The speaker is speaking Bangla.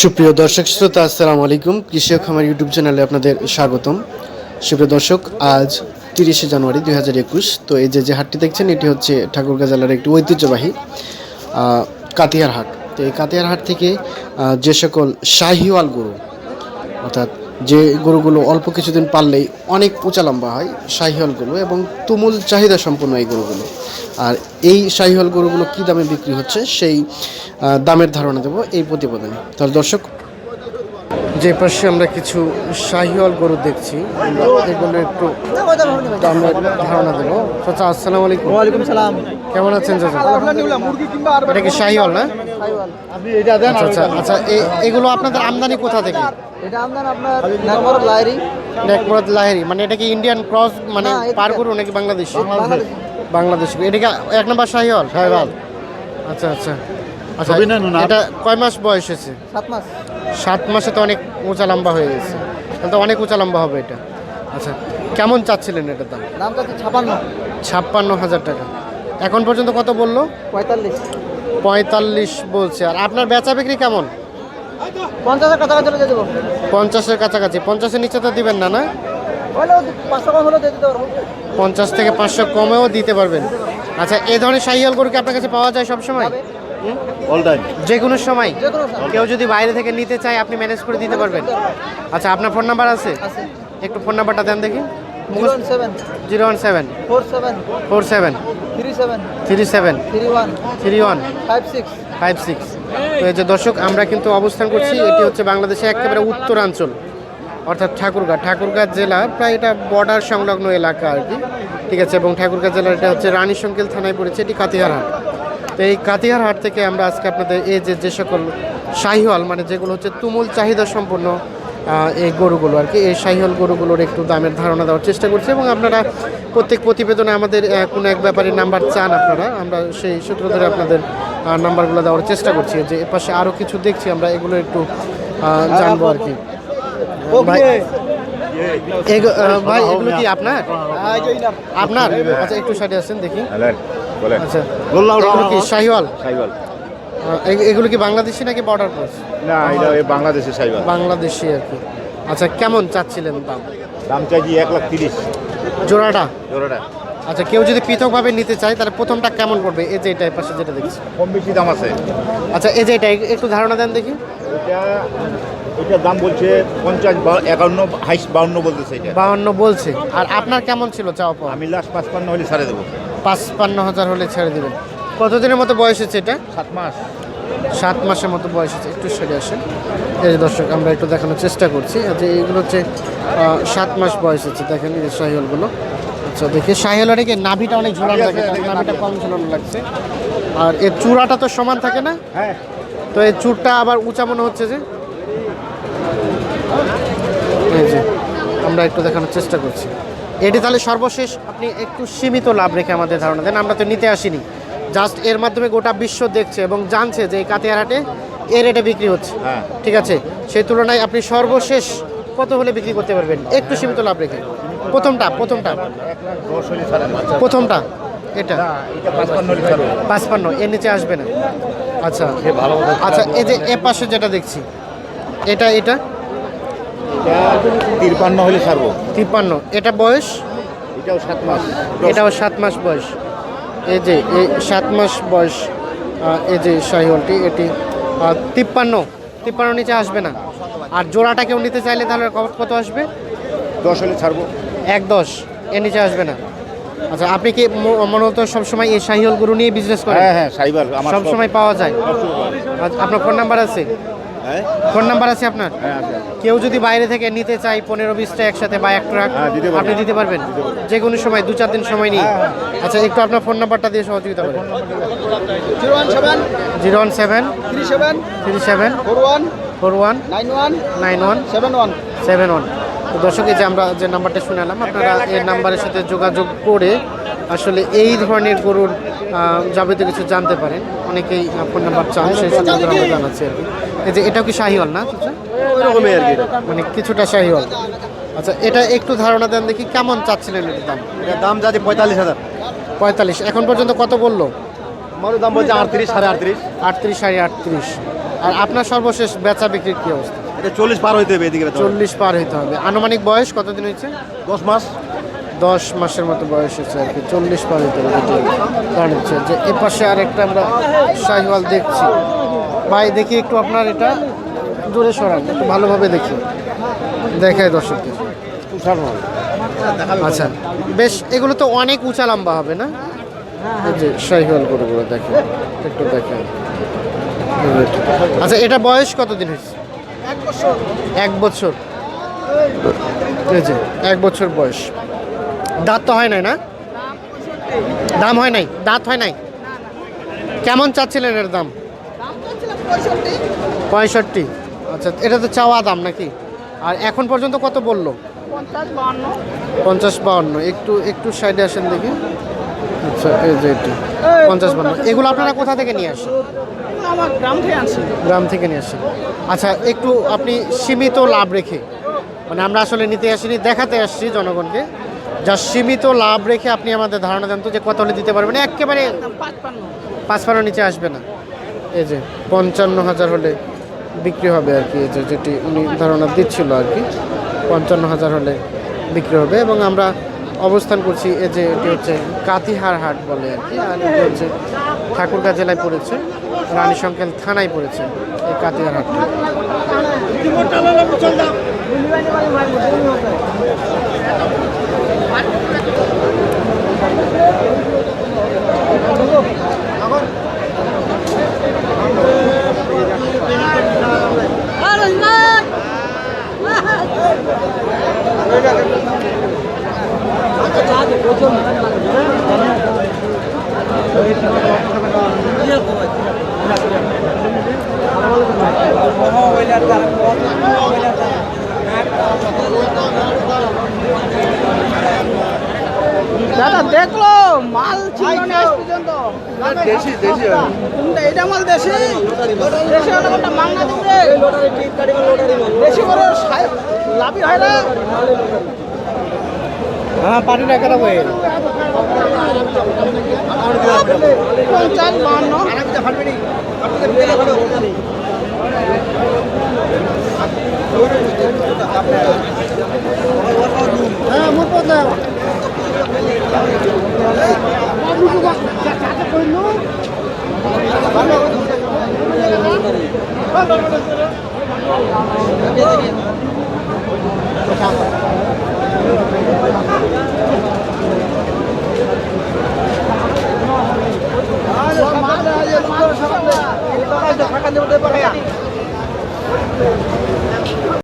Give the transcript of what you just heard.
সুপ্রিয় দর্শক, শ্রোতা, আসসালামু আলাইকুম। কৃষক আমার ইউটিউব চ্যানেলে আপনাদের স্বাগতম। সুপ্রিয় দর্শক, আজ তিরিশে জানুয়ারি দুই হাজার একুশ। তো এই যে যে হাটটি দেখছেন, এটি হচ্ছে ঠাকুরগা জেলার একটি ঐতিহ্যবাহী কাতিয়ার হাট। তো এই কাতিয়ার হাট থেকে যে সকল শাহিওয়াল গরু, অর্থাৎ যে গরুগুলো অল্প কিছুদিন পাললেই অনেক উঁচা লম্বা হয় শাহিহলগুলো এবং তুমুল চাহিদা সম্পন্ন এই গরুগুলো। আর এই শাহিহল গরুগুলো কী দামে বিক্রি হচ্ছে সেই দামের ধারণা দেবো এই প্রতিবেদনে। তাহলে দর্শক যে পাশে আমরা কিছু শাহিওয়াল গরু দেখছি এগুলো একটু দামের ধারণা দেবো। চাচা আসসালামু আলাইকুম। ওয়ালাইকুম সালাম। কেমন আছেন চাচা? এটা কি শাহিওয়াল না? আচ্ছা আচ্ছা আচ্ছা এগুলো আপনাদের আমদানি কোথা থেকে? এটা আপনার লাহেরি মানে এটা কি ইন্ডিয়ান ক্রস মানে পার গরু নাকি বাংলাদেশি? বাংলাদেশি। বাংলাদেশি। এটা কি এক নম্বর শাহিওয়াল? শাহিওয়াল। আচ্ছা আচ্ছা। আচ্ছা? এটা কয় মাস বয়স হয়েছে? সাত মাস। সাত মাসে তো অনেক উঁচা লম্বা হয়ে গেছে। তাহলে তো অনেক উঁচা লম্বা হবে এটা। আচ্ছা কেমন চাচ্ছিলেন এটার দাম? দাম চাচ্ছে ছাপান্ন। ছাপ্পান্ন হাজার টাকা। এখন পর্যন্ত কত বলল? পঁয়তাল্লিশ। পঁয়তাল্লিশ বলছে। আর আপনার বেচা বিক্রি কেমন? পঞ্চাশের কাছাকাছি চলে দেবো। পঞ্চাশের কাছাকাছি। পঞ্চাশের নিচে তো দিবেন না না? পঞ্চাশ থেকে পাঁচশো কমেও দিতে পারবেন। আচ্ছা এই ধরনের শাহিয়াল গরু কি আপনার কাছে পাওয়া যায় সব সময় অল টাইম যে কোনো সময়। কেউ যদি বাইরে থেকে নিতে চায় আপনি ম্যানেজ করে দিতে পারবেন। আচ্ছা আপনার ফোন নাম্বার আছে? একটু ফোন নাম্বারটা দেন দেখি। Zero one seven four seven four seven three seven three seven three one five six তো এই যে দর্শক আমরা কিন্তু অবস্থান করছি এটি হচ্ছে বাংলাদেশের একেবারে উত্তরাঞ্চল অর্থাৎ ঠাকুরগাঁ। ঠাকুরগাঁ জেলা প্রায় এটা বর্ডার সংলগ্ন এলাকা আর কি। ঠিক আছে এবং ঠাকুরগাঁ জেলার এটা হচ্ছে রানী সংকেল থানায় পড়েছে এটি কাতিহার হাট তো এই কাতিহার হাট থেকে আমরা আজকে আপনাদের এই যে যে সকল শাহিওয়াল মানে যেগুলো হচ্ছে তুমুল চাহিদা সম্পন্ন এই গরুগুলো আর কি এই শাহিওয়াল গরুগুলোর একটু দামের ধারণা দেওয়ার চেষ্টা করছি এবং আপনারা প্রত্যেক প্রতিবেদনে আমাদের কোনো এক ব্যাপারে নাম্বার চান আপনারা আমরা সেই সূত্র ধরে আপনাদের নাম্বারগুলো দেওয়ার চেষ্টা করছি। যে এর পাশে আরও কিছু দেখছি আমরা এগুলো একটু জানব আর কি। ভাই ভাই এগুলো কি আপনার? আপনার? আচ্ছা একটু সাইডে আসেন দেখি। বলেন। আচ্ছা এগুলো কি শাহিওয়াল? সাইবাল আহ, এগুলো কি বাংলাদেশি নাকি বর্ডার ক্রস না এটা বাংলাদেশের সাইবাল বাংলাদেশি আর কি। আচ্ছা কেমন চাচ্ছিলেন দাম? দাম চাইছি এক লাখ তিরিশ। জোড়াটা? জোড়াটা। আচ্ছা কেউ যদি পৃথকভাবে নিতে চায় তাহলে প্রথমটা কেমন পড়বে? এই যে এটা পাশে যেটা দেখছি। কম বেশি দাম আছে। আচ্ছা এই যে এটা একটু ধারণা দেন দেখি। এটা এটার দাম বলছে পঞ্চাশ একান্ন হাইস বাউন্ন বলতেছে এটা। বাহান্ন বলছে। আর আপনার কেমন ছিল চাওয়া আমি লাস্ট পাঁচপান্ন হলে ছাড়ে দেবো। পাঁচপান্ন হাজার হলে ছেড়ে দেবেন। কতদিনের মতো বয়স হচ্ছে এটা? সাত মাস। সাত মাসের মতো বয়স হচ্ছে একটু সেরে আসেন। এই যে দর্শক আমরা একটু দেখানোর চেষ্টা করছি। যে এইগুলো হচ্ছে সাত মাস বয়স হচ্ছে দেখেন এই যে শাহিওলগুলো আচ্ছা দেখি। শাহিওলের কি নাভিটা অনেক ঝুলানো থাকে। তার নাভিটা কম ঝুলানো লাগছে। আর এর চূড়াটা তো সমান থাকে না? হ্যাঁ। তো এই চূড়টা আবার উঁচা মনে হচ্ছে যে? এই যে আমরা একটু দেখানোর চেষ্টা করছি। এটি তাহলে সর্বশেষ আপনি একটু সীমিত লাভ রেখে আমাদের ধারণা দেন আমরা তো নিতে আসিনি। জাস্ট এর মাধ্যমে গোটা বিশ্ব দেখছে এবং জানছে যে এই কাতিয়ার হাটে এ রেটে বিক্রি হচ্ছে। হ্যাঁ। ঠিক আছে? সেই তুলনায় আপনি সর্বশেষ কত হলে বিক্রি করতে পারবেন? একটু সীমিত লাভ রেখে। প্রথমটা প্রথমটা। প্রথমটা এটা। পাঁচপান্ন এর নিচে আসবে না। আচ্ছা। আচ্ছা এই যে এ পাশে যেটা দেখছি এটা এটা। এটা তিরপান্ন হলে ছাড়বো তিপ্পান্ন এটা বয়স? এটাও সাত মাস। এটাও সাত মাস বয়স। এই যে এই সাত মাস বয়স এই যে শাহিওয়ালটি এটি তিপ্পান্ন। তিপ্পান্ন নিচে আসবে না। আর জোড়াটা কেউ নিতে চাইলে তাহলে কত আসবে? দশ হলে ছাড়বো। এক দশ। এর নিচে আসবে না। আচ্ছা আপনি কি মূলত সবসময় এই শাহিওয়াল গরু নিয়ে বিজনেস করেন? হ্যাঁ হ্যাঁ সাইবাল আমার সব। সময় পাওয়া যায়। আচ্ছা, আপনার ফোন নাম্বার আছে? ফোন নাম্বার আছে আপনার? হ্যাঁ। কেউ যদি বাইরে থেকে নিতে চায় পনেরো বিশটা একসাথে বা এক ট্রাক হ্যাঁ। আপনি দিতে পারবেন? যে কোনো সময় দু চার দিন সময় নিয়ে। আচ্ছা একটু আপনার ফোন নাম্বারটা দিয়ে সহযোগিতা করেন। Zero one seven zero seven three seven three seven four one four one nine one nine one seven one. Seven one. তো দর্শক এই যে আমরা যে নাম্বারটা শুনালাম আপনারা এই নাম্বারের সাথে যোগাযোগ করে আসলে এই ধরনের গরুর যাবতীয় কিছু জানতে পারেন। অনেকেই ফোন নাম্বার চান সেই সুযোগ আমরা জানাচ্ছি আর কি। এই যে এটাও কি শাহিওয়াল না? ওইরকমই আর কি। মানে কিছুটা শাহিওয়াল। আচ্ছা এটা একটু ধারণা দেন দেখি কেমন চাচ্ছিলেন এটার দাম? এটার দাম যাচ্ছে পঁয়তাল্লিশ হাজার। পঁয়তাল্লিশ এখন পর্যন্ত কত বলল? আমার দাম বলছে আটত্রিশ সাড়ে আটত্রিশ। আটত্রিশ সাড়ে আটত্রিশ। আর আপনার সর্বশেষ বেচা বিক্রির কি অবস্থা? এটা চল্লিশ পার হইতে হবে এদিকে চল্লিশ পার হইতে হবে। আনুমানিক বয়স কতদিন হয়েছে? দশ মাস। দশ মাসের মতো বয়স হচ্ছে আর কি। চল্লিশ পার হইতে হবে। কারণ হচ্ছে যে এ পাশে আরেকটা আমরা শাহিওয়াল দেখছি। ভাই দেখি একটু আপনার এটা দূরে সরান একটু ভালোভাবে দেখি। দেখায় দর্শককে আচ্ছা বেশ এগুলো তো অনেক উঁচা লম্বা হবে না? যে শাহিওয়াল করে করে দেখে একটু দেখেন। আচ্ছা এটা বয়স কতদিন হয়েছে? এক বছর। এক বছর। এই যে এক বছর বয়স। দাঁত তো হয় নাই না? দাম হয় নাই? দাঁত হয় নাই? কেমন চাচ্ছিলেন এর দাম? পঁয়ষট্টি? আচ্ছা এটা তো চাওয়া দাম নাকি? আর এখন পর্যন্ত কত বলল? পঞ্চাশ বাউন্ন একটু একটু সাইডে আসেন দেখি। আচ্ছা এই যে এটি। পঞ্চাশ বাউন্ন এগুলো আপনারা কোথা থেকে নিয়ে আসেন? গ্রাম থেকে নিয়ে আসেন। আচ্ছা একটু আপনি সীমিত লাভ রেখে মানে আমরা আসলে নিতে আসিনি দেখাতে আসছি জনগণকে যা সীমিত লাভ রেখে আপনি আমাদের ধারণা দেন তো যে কত হলে দিতে পারবেন। একেবারে পাঁচ পানো নিচে আসবে না। এই যে পঞ্চান্ন হাজার হলে বিক্রি হবে আর কি, এই যে যেটি উনি ধারণা দিচ্ছিল আর কি, পঞ্চান্ন হাজার হলে বিক্রি হবে এবং আমরা অবস্থান করছি এই যে এটি হচ্ছে কাতিহার হাট বলে আর কি, আর এটি হচ্ছে ঠাকুরগাঁ জেলায় পড়েছে, রানী সংকেল থানায় পড়েছে এই কাতিহার হাটটি দাদা দেখল মাল ছিল না আজ পর্যন্ত দেশি দেশি এটা মাল দেশি দেশি হলে কোনটা মাংনা দিবে দেশি করে সাই- লাভই হয় না। হ্যাঁ পাটি টাকা দেবো পঞ্চাশ বাহান্ন। হ্যাঁ